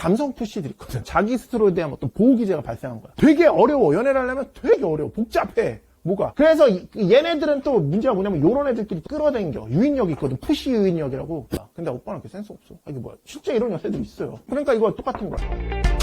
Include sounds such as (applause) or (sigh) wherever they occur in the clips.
감성 푸시들이 있거든. 자기 스스로에 대한 어떤 보호 기제가 발생한 거야. 되게 어려워. 연애를 하려면 되게 어려워. 복잡해. 뭐가. 그래서 이- 얘네들은 또 문제가 뭐냐면 요런 애들끼리 끌어당겨. 유인력이 있거든. 푸시 유인력이라고. 야, 근데 오빠는 그 센스 없어. 아, 이게 뭐야. 실제 이런 여자들이 있어요. 그러니까 이거 똑같은 거야.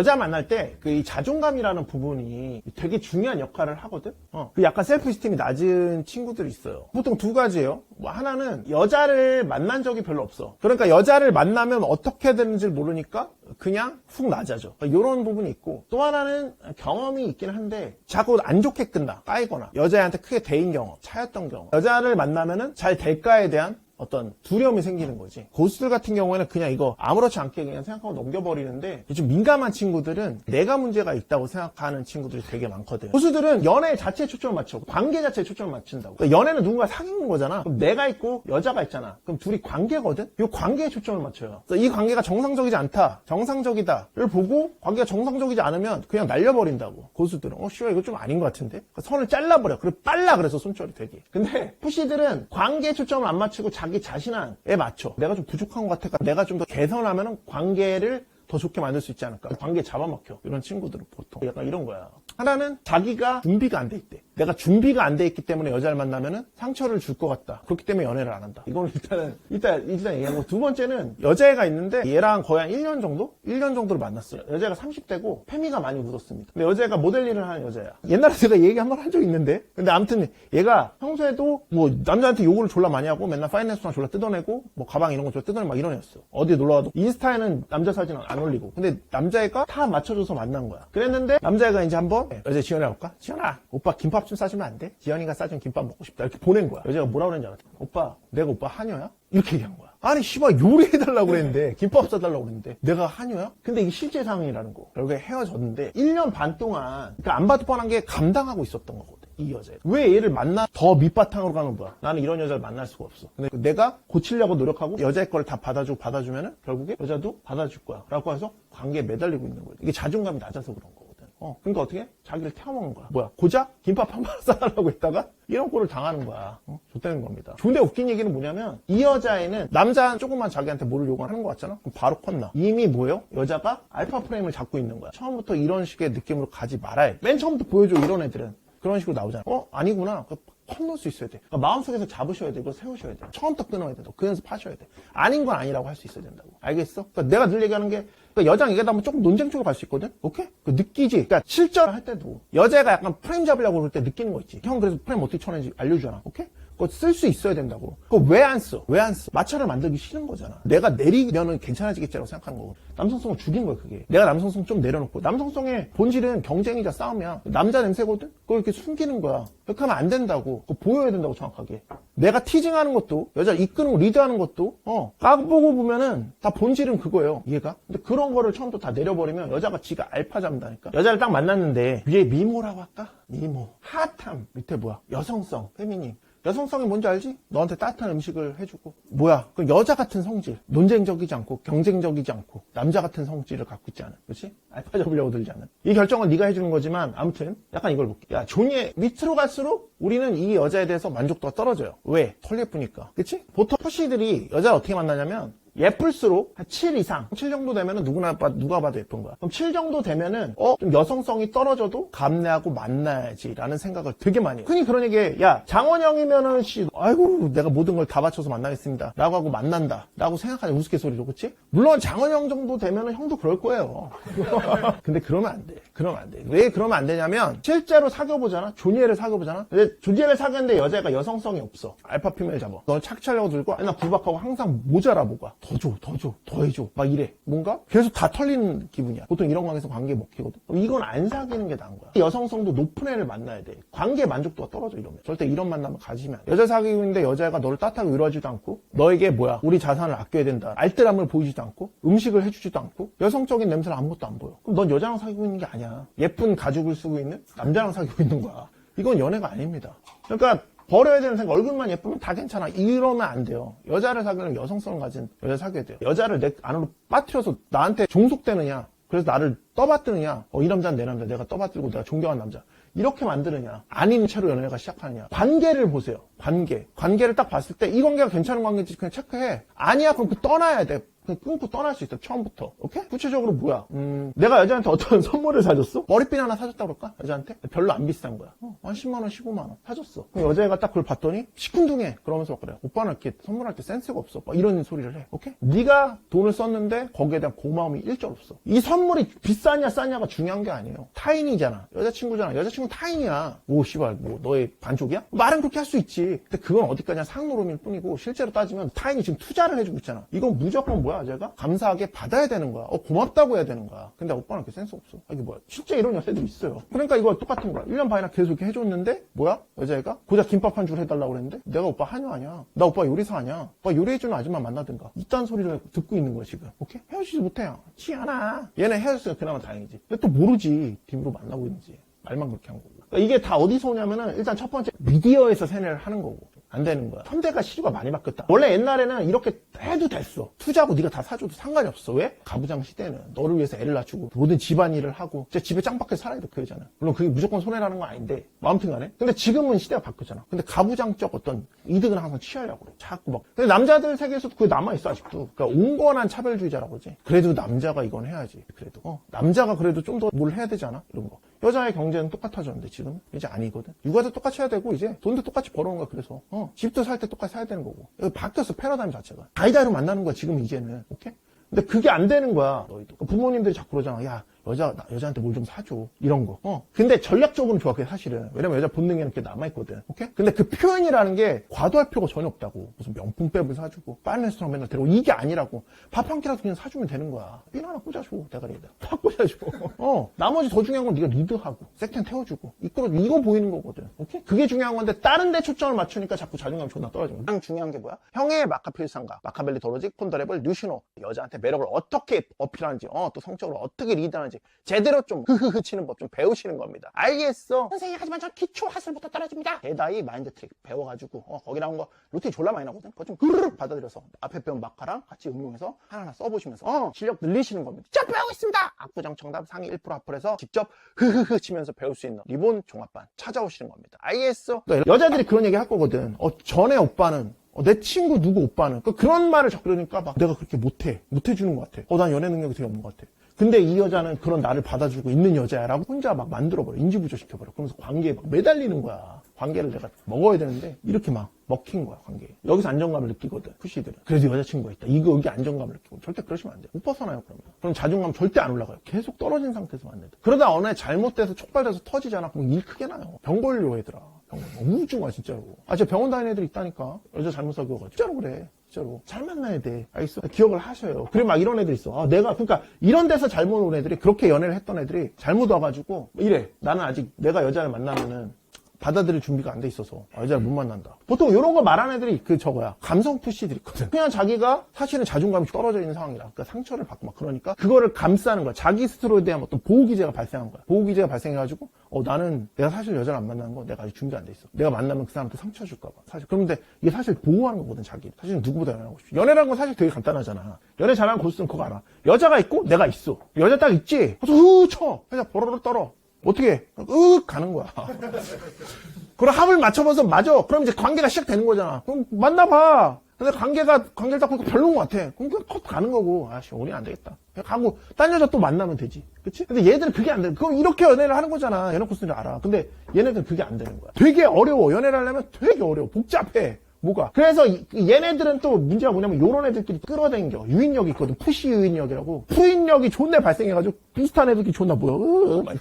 여자 만날 때 그 이 자존감이라는 부분이 되게 중요한 역할을 하거든. 어. 그 약간 셀프 스팀이 낮은 친구들이 있어요. 보통 두 가지예요. 뭐 하나는 여자를 만난 적이 별로 없어. 그러니까 여자를 만나면 어떻게 되는지 모르니까 그냥 훅 낮아져. 이런 부분이 있고 또 하나는 경험이 있긴 한데 자꾸 안 좋게 끝나. 까이거나 여자애한테 크게 대인 경험, 차였던 경험. 여자를 만나면은 잘 될까에 대한 어떤 두려움이 생기는 거지. 고수들 같은 경우에는 그냥 이거 아무렇지 않게 그냥 생각하고 넘겨버리는데 좀 민감한 친구들은 내가 문제가 있다고 생각하는 친구들이 되게 많거든. 고수들은 연애 자체에 초점을 맞춰. 관계 자체에 초점을 맞춘다고. 그러니까 연애는 누군가 사귀는 거잖아. 그럼 내가 있고 여자가 있잖아. 그럼 둘이 관계거든? 이 관계에 초점을 맞춰요. 이 관계가 정상적이지 않다. 정상적이다를 보고 관계가 정상적이지 않으면 그냥 날려버린다고. 고수들은. 어, 씨발, 이거 좀 아닌 것 같은데? 그러니까 선을 잘라버려. 그래, 빨라. 그래서 손절이 되게. 근데 푸시들은 관계에 초점을 안 맞추고 자기 자신에 맞춰. 내가 좀 부족한 것 같아. 내가 좀 더 개선하면 관계를 더 좋게 만들 수 있지 않을까. 관계 잡아먹혀. 이런 친구들은 보통. 약간 이런 거야. 하나는 자기가 준비가 안 돼 있대. 내가 준비가 안 돼 있기 때문에 여자를 만나면은 상처를 줄 것 같다. 그렇기 때문에 연애를 안 한다. 이거는 일단은, 일단, 일단 얘기하고. 두 번째는 여자애가 있는데 얘랑 거의 한 1년 정도? 1년 정도를 만났어요. 여자가 30대고 페미가 많이 묻었습니다. 근데 여자애가 모델 일을 하는 여자야. 옛날에 제가 얘기 한 번 한 적 있는데. 근데 아무튼 얘가 평소에도 뭐 남자한테 욕을 졸라 많이 하고 맨날 파이낸스만 졸라 뜯어내고 뭐 가방 이런 거 졸라 뜯어내고 막 이런 애였어. 어디 놀러 가도 인스타에는 남자 사진 안 올리고. 근데 남자애가 다 맞춰줘서 만난 거야. 그랬는데 남자애가 이제 한번 여자 지연이 볼까? 지연아 오빠 김밥 좀 싸주면 안 돼? 지연이가 싸준 김밥 먹고 싶다. 이렇게 보낸 거야. 여자가 뭐라 그랬는지 알아? 오빠 내가 오빠 한여야? 이렇게 얘기한 거야. 아니 씨발 요리해달라고 그랬는데 김밥 싸달라고 그랬는데 내가 한여야? 근데 이게 실제 상황이라는 거. 결국에 헤어졌는데 1년 반 동안 그러니까 안 봐도 뻔한 게 감당하고 있었던 거거든. 이 여자. 왜 얘를 만나 더 밑바탕으로 가는 거야? 나는 이런 여자를 만날 수가 없어. 근데 내가 고치려고 노력하고 여자의 걸 다 받아주고 받아주면은 결국에 여자도 받아줄 거야. 라고 해서 관계에 매달리고 있는 거야. 이게 자존감이 낮아서 그런 거거든. 어, 그러니까 어떻게? 자기를 태워먹는 거야. 뭐야? 고작 김밥 한번 싸달라고 했다가 이런 꼴을 당하는 거야. 어? 좋다는 겁니다. 근데 웃긴 얘기는 뭐냐면 이 여자애는 남자 조금만 자기한테 뭐를 요구하는 것 같잖아? 그럼 바로 컸나? 이미 뭐예요? 여자가 알파 프레임을 잡고 있는 거야. 처음부터 이런 식의 느낌으로 가지 말아야 돼. 맨 처음부터 보여줘 이런 애들은. 그런 식으로 나오잖아. 어? 아니구나. 그 컨놓을 수 있어야 돼. 그러니까 마음속에서 잡으셔야 되고 세우셔야 돼. 처음부터 끊어야 돼. 그 연습 하셔야 돼. 아닌 건 아니라고 할 수 있어야 된다고. 알겠어? 그러니까 내가 늘 얘기하는 게 그러니까 여자랑 얘기하다 보면 조금 논쟁 쪽으로 갈 수 있거든? 오케이? 그 느끼지? 그러니까 실전을 할 때도 여자가 약간 프레임 잡으려고 그럴 때 느끼는 거 있지. 형 그래서 프레임 어떻게 쳐내는지 알려주잖아. 오케이? 그거 쓸 수 있어야 된다고. 그거 왜 안 써? 왜 안 써? 마찰을 만들기 싫은 거잖아. 내가 내리면은 괜찮아지겠지라고 생각하는 거고. 남성성을 죽인 거야, 그게. 내가 남성성 좀 내려놓고. 남성성의 본질은 경쟁이자 싸움이야. 남자 냄새거든? 그걸 이렇게 숨기는 거야. 그렇게 하면 안 된다고. 그거 보여야 된다고, 정확하게. 내가 티징하는 것도, 여자를 이끄는 거, 리드하는 것도, 어, 까보고 보면은 다 본질은 그거예요. 이해가? 근데 그런 거를 처음부터 다 내려버리면 여자가 지가 알파 잡는다니까. 여자를 딱 만났는데, 위에 미모라고 할까? 미모. 핫함. 밑에 뭐야? 여성성. 페미닌. 여성성이 뭔지 알지? 너한테 따뜻한 음식을 해주고. 뭐야? 그 여자 같은 성질. 논쟁적이지 않고, 경쟁적이지 않고, 남자 같은 성질을 갖고 있지 않은. 그렇지? 알파 잡으려고 들지 않은. 이 결정은 네가 해주는 거지만, 아무튼, 약간 이걸 볼게. 야, 존의 밑으로 갈수록 우리는 이 여자에 대해서 만족도가 떨어져요. 왜? 털 예쁘니까. 그치? 보통 퍼시들이 여자를 어떻게 만나냐면, 예쁠수록 한 7 이상, 7 정도 되면은 누구나 봐, 누가 봐도 예쁜 거야. 그럼 7 정도 되면은 어, 좀 여성성이 떨어져도 감내하고 만나야지라는 생각을 되게 많이 해. 흔히 그런 얘기해. 야, 장원영이면은 씨, 아이고, 내가 모든 걸 다 바쳐서 만나겠습니다. 라고 하고 만난다. 라고 생각하는 우스갯소리로, 그치? 물론 장원영 정도 되면은 형도 그럴 거예요. (laughs) 근데 그러면 안 돼. 그러면 안 돼. 왜 그러면 안 되냐면 실제로 사귀어보잖아. 조니에를 사귀어보잖아. 근데 조니에를 사귀었는데 여자가 여성성이 없어. 알파 피메일 잡아. 너 착취하려고 들고 맨날 구박하고 항상 모자라 뭐가. 더 줘, 더 줘, 더 해줘. 막 이래. 뭔가? 계속 다 털리는 기분이야. 보통 이런 관계에서 관계 먹히거든. 이건 안 사귀는 게 나은 거야. 여성성도 높은 애를 만나야 돼. 관계 만족도가 떨어져 이러면. 절대 이런 만남을 가지면. 여자 사귀고 있는데 여자가 너를 따뜻하게 위로하지도 않고 너에게 뭐야 우리 자산을 아껴야 된다. 알뜰함을 보이지도 않고 음식을 해주지도 않고 여성적인 냄새는 아무것도 안 보여. 그럼 넌 여자랑 사귀고 있는 게 아니야. 예쁜 가죽을 쓰고 있는 남자랑 사귀고 있는 거야. 이건 연애가 아닙니다. 그러니까 버려야 되는 생각, 얼굴만 예쁘면 다 괜찮아. 이러면 안 돼요. 여자를 사귀려면 여성성을 가진 여자 사귀어야 돼요. 여자를 내 안으로 빠뜨려서 나한테 종속되느냐? 그래서 나를 떠받드느냐? 어, 이 남자는 내 남자, 내가 떠받들고 내가 존경한 남자. 이렇게 만드느냐? 아닌 채로 연애가 시작하느냐? 관계를 보세요. 관계. 관계를 딱 봤을 때 이 관계가 괜찮은 관계인지 그냥 체크해. 아니야, 그럼 그 떠나야 돼. 그냥 끊고 떠날 수 있어 처음부터 오케이? 구체적으로 뭐야 음, 내가 여자한테 어떤 (laughs) 선물을 사줬어? 머리핀 하나 사줬다 그럴까? 여자한테? 별로 안 비싼 거야 어, 한 10만원 15만원 사줬어 그럼 여자애가 딱 그걸 봤더니 시큰둥해 그러면서 막 그래 오빠는 이렇게 선물할 때 센스가 없어 막 이런 소리를 해 오케이? 네가 돈을 썼는데 거기에 대한 고마움이 일절 없어 이 선물이 비싸냐 싸냐가 중요한 게 아니에요 타인이잖아 여자친구잖아 여자친구 타인이야. 오 씨발 뭐 너의 반쪽이야? 말은 그렇게 할 수 있지. 근데 그건 어디까지나 상노름일 뿐이고 실제로 따지면 타인이 지금 투자를 해주고 있잖아. 이건 무조건 뭐야 제가? 감사하게 받아야 되는 거야. 어 고맙다고 해야 되는 거야. 근데 오빠는 그렇게 센스 없어. 아, 이게 뭐야? 실제 이런 여자들이 있어요. 그러니까 이거 똑같은 거야. 1년 반이나 계속 이렇게 해줬는데 뭐야? 여자애가? 고작 김밥 한 줄 해달라고 그랬는데? 내가 오빠 한여 아니야. 나 오빠 요리사 아니야. 오빠 요리해주는 아줌마 만나든가. 이딴 소리를 듣고 있는 거야 지금. 오케이? 헤어지지 못해요. 치않아 얘네 헤어졌으면 그나마 다행이지. 근데 또 모르지. 뒷으로 만나고 있는지 말만 그렇게 한 거고. 그러니까 이게 다 어디서 오냐면은 일단 첫 번째 미디어에서 세뇌를 하는 거고 안 되는 거야. 현대가 시류가 많이 바뀌었다. 원래 옛날에는 이렇게 해도 됐어. 투자고 네가 다 사줘도 상관이 없어. 왜? 가부장 시대는 너를 위해서 애를 낳주고 모든 집안일을 하고 진짜 집에 짱박혀 살아야 돼그 여자는. 물론 그게 무조건 손해라는 건 아닌데 뭐 아무튼 간에. 근데 지금은 시대가 바뀌었잖아. 근데 가부장적 어떤 이득은 항상 취하려고 그래. 자꾸 막. 근데 남자들 세계에서도 그게 남아있어 아직도. 그러니까 온건한 차별주의자라고 그러지. 그래도 남자가 이건 해야지. 그래도. 어, 남자가 그래도 좀 더 뭘 해야 되지 않아? 이런 거. 여자의 경제는 똑같아졌는데 지금 이제 아니거든. 육아도 똑같이 해야 되고 이제 돈도 똑같이 벌어오는 거야. 그래서 어, 집도 살 때 똑같이 사야 되는 거고. 바뀌었어 패러다임 자체가. 다이다이로 만나는 거야 지금 이제는. 오케이? 근데 그게 안 되는 거야. 너희도. 부모님들이 자꾸 그러잖아. 야 여자 나- 여자한테 뭘 좀 사줘 이런 거. 어. 근데 전략적으로는 좋아 그게 사실은. 왜냐면 여자 본능에는 그게 남아 있거든. 오케이? 근데 그 표현이라는 게 과도할 필요가 전혀 없다고. 무슨 명품 백을 사주고 빠른 레스토랑 맨날 데리고 이게 아니라고. 밥 한 끼라도 그냥 사주면 되는 거야. 핀 하나 꽂아줘 대가리에다. (laughs) 팍 꽂아줘. 어. 나머지 더 중요한 건 네가 리드하고 세컨 태워주고 이끌어줘. 이거 보이는 거거든. 오케이? 그게 중요한 건데 다른 데 초점을 맞추니까 자꾸 자존감이 존나 떨어지는 거야. 중요한 게 뭐야? 형의 마카 필상가, 마카벨리 도로직, 폰더레블, 뉴시노 여자한테 매력을 어떻게 어필하는지, 어, 또 성적으로 어떻게 리드하는지 제대로 좀 흐흐흐 치는 법 좀 배우시는 겁니다. 알겠어. 선생님 하지만 전 기초 하슬부터 떨어집니다. 대다이 마인드 트릭 배워가지고 어, 거기 나온 거 루틴 졸라 많이 나거든. 그거 좀 흐르륵 받아들여서 앞에 배운 마카랑 같이 응용해서 하나하나 써보시면서 어, 실력 늘리시는 겁니다. 자 배우고 있습니다. 압구정 청답 상위 1% 앞을해서 직접 흐흐흐 치면서 배울 수 있는 리본 종합반 찾아오시는 겁니다. 알겠어. 그러니까 여자들이 그런 얘기 할 거거든. 어, 전에 오빠는 어, 내 친구 누구 오빠는 그 그런 말을 자꾸 그러니까 막 내가 그렇게 못해 못해주는 것 같아. 어, 난 연애 능력이 되게 없는 것 같아. 근데 이 여자는 그런 나를 받아주고 있는 여자야라고 혼자 막 만들어버려. 인지부조 시켜버려. 그러면서 관계에 막 매달리는 거야. 관계를 내가 먹어야 되는데 이렇게 막 먹힌 거야 관계에. 여기서 안정감을 느끼거든. 푸시들은. 그래도 여자친구가 있다. 이거 여기 안정감을 느끼고 절대 그러시면 안 돼. 못 벗어나요 그러면. 그럼 자존감 절대 안 올라가요. 계속 떨어진 상태에서 만든다. 그러다 어느 날 잘못돼서 촉발돼서 터지잖아. 그럼 일 크게 나요. 병 걸려 얘들아. 병 걸려. 우울증아 진짜로. 아 진짜 병원 다니는 애들 있다니까. 여자 잘못 사귀어가지고. 진짜로 그래. 진짜로 잘 만나야 돼. 알겠어? 기억을 하셔요. 그래 막 이런 애들 있어. 아, 내가 그러니까 이런 데서 잘못 온 애들이 그렇게 연애를 했던 애들이 잘못 와가지고 이래. 나는 아직 내가 여자를 만나면은 받아들일 준비가 안 돼 있어서 아, 여자를 못 만난다. 보통 이런 거 말하는 애들이 그 저거야 감성 푸시들 있거든. 그냥 자기가 사실은 자존감이 떨어져 있는 상황이라 그러니까 상처를 받고 막 그러니까 그거를 감싸는 거야. 자기 스스로에 대한 어떤 보호 기제가 발생한 거야. 보호 기제가 발생해가지고 어 나는 내가 사실 여자를 안 만나는 거 내가 아직 준비 안 돼 있어. 내가 만나면 그 사람한테 상처 줄까 봐. 사실 그런데 이게 사실 보호하는 거거든 자기. 사실은 누구보다 연애하고 싶어. 연애라는 건 사실 되게 간단하잖아. 연애 잘하는 고수는 그거 알아. 여자가 있고 내가 있어. 여자 딱 있지. 그래서 후 쳐. 그냥 보로로 떨어. 어떻게 해? 윽 가는 거야. (laughs) 그럼 합을 맞춰봐서 맞아. 그럼 이제 관계가 시작되는 거잖아. 그럼 만나봐. 근데 관계가, 관계를 딱 보니까 별로인 것 같아. 그럼 그냥 컷 가는 거고. 아씨, 우리 안 되겠다. 그냥 가고, 딴 여자 또 만나면 되지. 그치? 근데 얘들은 그게 안 돼. 그럼 이렇게 연애를 하는 거잖아. 연애 코스를 알아. 근데 얘네들은 그게 안 되는 거야. 되게 어려워. 연애를 하려면 되게 어려워. 복잡해. 뭐가? 그래서 이- 얘네들은 또 문제가 뭐냐면 요런 애들끼리 끌어당겨. 유인력이 있거든. 푸시 유인력이라고. 푸인력이 존내 발생해가지고 비슷한 애들끼리 존나 뭐야. 으, 막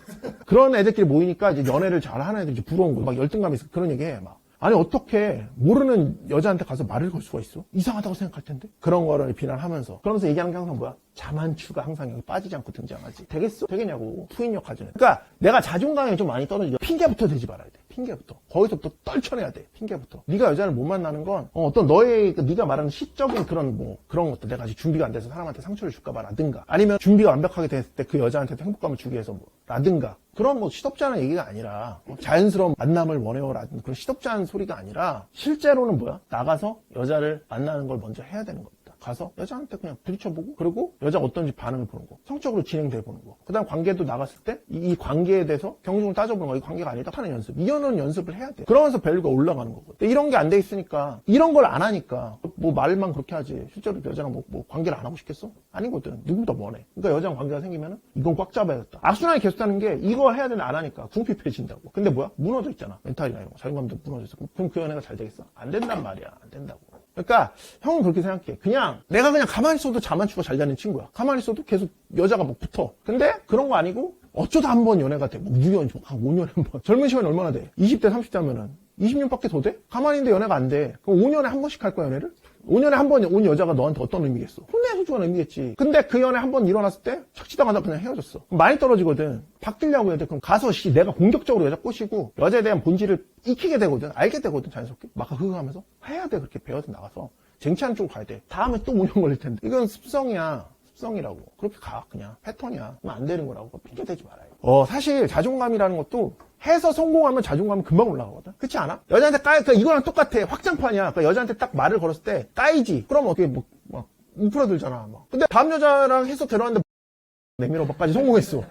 그런 애들끼리 모이니까 이제 연애를 잘하는 애들이 이제 부러운 거야. 막 열등감이 있어. 그런 얘기 해. 막. 아니 어떻게 모르는 여자한테 가서 말을 걸 수가 있어? 이상하다고 생각할 텐데 그런 거를 비난하면서 그러면서 얘기하는 게 항상 뭐야? 자만추가 항상 여기 빠지지 않고 등장하지 되겠어? 되겠냐고 푸인력 가지는 그러니까 내가 자존감이 좀 많이 떨어지죠 핑계부터 대지 말아야 돼 핑계부터. 거기서부터 떨쳐내야 돼 핑계부터. 네가 여자를 못 만나는 건 어, 떤 너의 그 네가 말하는 시적인 그런 뭐 그런 것도 내가 아직 준비가 안 돼서 사람한테 상처를 줄까 봐라든가 아니면 준비가 완벽하게 됐을 때 그 여자한테 행복감을 주기 위해서 뭐 라든가. 그런 뭐 시덥지 않은 얘기가 아니라 어, 자연스러운 만남을 원해요라든 그런 시덥지 않은 소리가 아니라 실제로는 뭐야? 나가서 여자를 만나는 걸 먼저 해야 되는 겁니다 가서 여자한테 그냥 부딪혀보고 그리고 여자가 어떤지 반응을 보는 거. 성적으로 진행돼 보는 거그 다음 관계도 나갔을 때 이 관계에 대해서 경중을 따져보는 거. 이 관계가 아니다 하는 연습. 이거는 연습을 해야 돼. 그러면서 밸류가 올라가는 거거든. 근데 이런 게 안 돼 있으니까 이런 걸 안 하니까 뭐 말만 그렇게 하지. 실제로 여자랑 뭐, 뭐 관계를 안 하고 싶겠어? 아니거든. 누구보다 원해 그러니까 여자랑 관계가 생기면 이건 꽉 잡아야겠다. 악순환이 계속하는 게 이걸 해야 되는데 안 하니까 궁핍해진다고. 근데 뭐야? 무너져 있잖아. 멘탈이나 이런 거. 자존감도 무너져 있어. 그럼 그 연애가 잘 되겠어? 안 된단 말이야. 안 된다고 그러니까 형은 그렇게 생각해 그냥 내가 그냥 가만히 있어도 자만추고 잘 되는 친구야 가만히 있어도 계속 여자가 막 붙어 근데 그런 거 아니고 어쩌다 한 번 연애가 돼. 뭐 6년, 한 5년에 한 번. (laughs) 젊은 시간이 얼마나 돼? 20대, 30대 하면은 20년밖에 더 돼? 가만히 있는데 연애가 안 돼. 그럼 5년에 한 번씩 할 거야, 연애를? 5년에 한 번 온 여자가 너한테 어떤 의미겠어? 혼내 소중한 의미겠지. 근데 그 연애 한 번 일어났을 때 착취당하다 그냥 헤어졌어. 많이 떨어지거든. 바뀌려고 해야 돼. 그럼 가서 씨 내가 공격적으로 여자 꼬시고 여자에 대한 본질을 익히게 되거든. 알게 되거든, 자연스럽게. 막 흐흐하면서. 해야 돼, 그렇게 배워서 나가서. 쟁취하는 쪽으로 가야 돼. 다음에 또 5년 걸릴 텐데. 이건 습성이야. 습성이라고. 그렇게 가, 그냥. 패턴이야. 그럼 안 되는 거라고. 핑계 대지 말아요. 어, 사실 자존감이라는 것도 해서 성공하면 자존감은 금방 올라가거든. 그렇지 않아? 여자한테 까이, 그 이거랑 똑같아. 확장판이야. 그 여자한테 딱 말을 걸었을 때 까이지. 그럼 어떻게 뭐, 막, 움프러들잖아. 막. 근데 다음 여자랑 해서 데려왔는데 (laughs) 내밀어 봐까지 성공했어.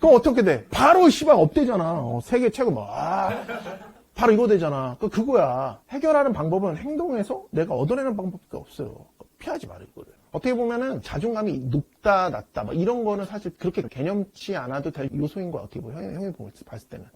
그럼 어떻게 돼? 바로 씨발 업되잖아. 어, 세계 최고 막. 아, 바로 이거 되잖아. 그 그거야. 해결하는 방법은 행동에서 내가 얻어내는 방법밖에 없어요. 피하지 말아 이거를. 어떻게 보면은 자존감이 높다 낮다 막 이런 거는 사실 그렇게 개념치 않아도 될 요소인 거야 어떻게 보면 형이 봤을 때는